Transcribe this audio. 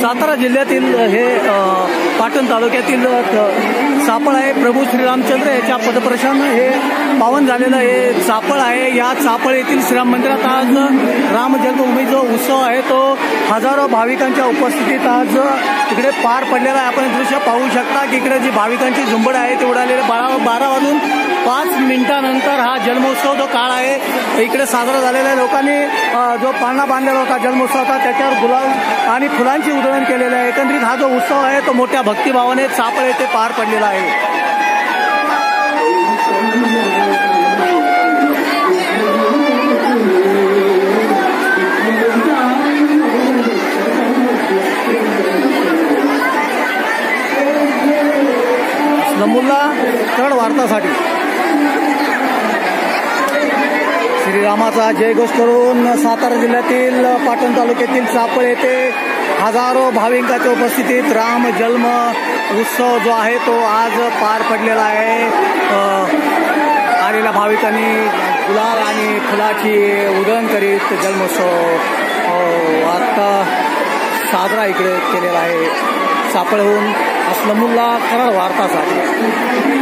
सातारा जिल्ह्यातील हे पाटण तालुक्यातील सापळ आहे. प्रभू श्रीरामचंद्र याच्या पदप्रशान हे पावन झालेलं हे चापळ आहे. या चापळ येथील श्रीराम मंदिरात आज राम जन्मभूमी जो उत्सव आहे. तो हजारो भाविकांच्या उपस्थितीत आज तिकडे पार पडलेला आहे. आपण दृश्य पाहू शकता की इकडे जी भाविकांची झुंबड आहे ते उडालेले बारा बारा वाजून पाच मिनिटानंतर हा जन्मोत्सव जो काळ आहे इकडे साजरा झालेला आहे. लोकांनी जो पाळणा बांधलेला होता जन्मोत्सवाचा त्याच्यावर गुलाब आणि फुलांची उधळण केलेलं आहे. एकंदरीत हा जो उत्सव आहे तो मोठ्या भक्तिभावाने चापळ येथे पार पडलेला आहे. नमुल्ला चढ वार्तासाठी श्रीरामाचा जयघोष करून सातारा जिल्ह्यातील पाटण तालुक्यातील चापळ येथे हजारो भाविकांच्या उपस्थितीत राम जन्म उत्सव जो आहे तो आज पार पडलेला आहे. आलेल्या भाविकांनी गुलाल आणि फुलाची उधळण करीत जन्मोत्सव आत्ता साजरा इकडे केलेला आहे. सापळहून असलमुल्ला खरं वार्तासाठी.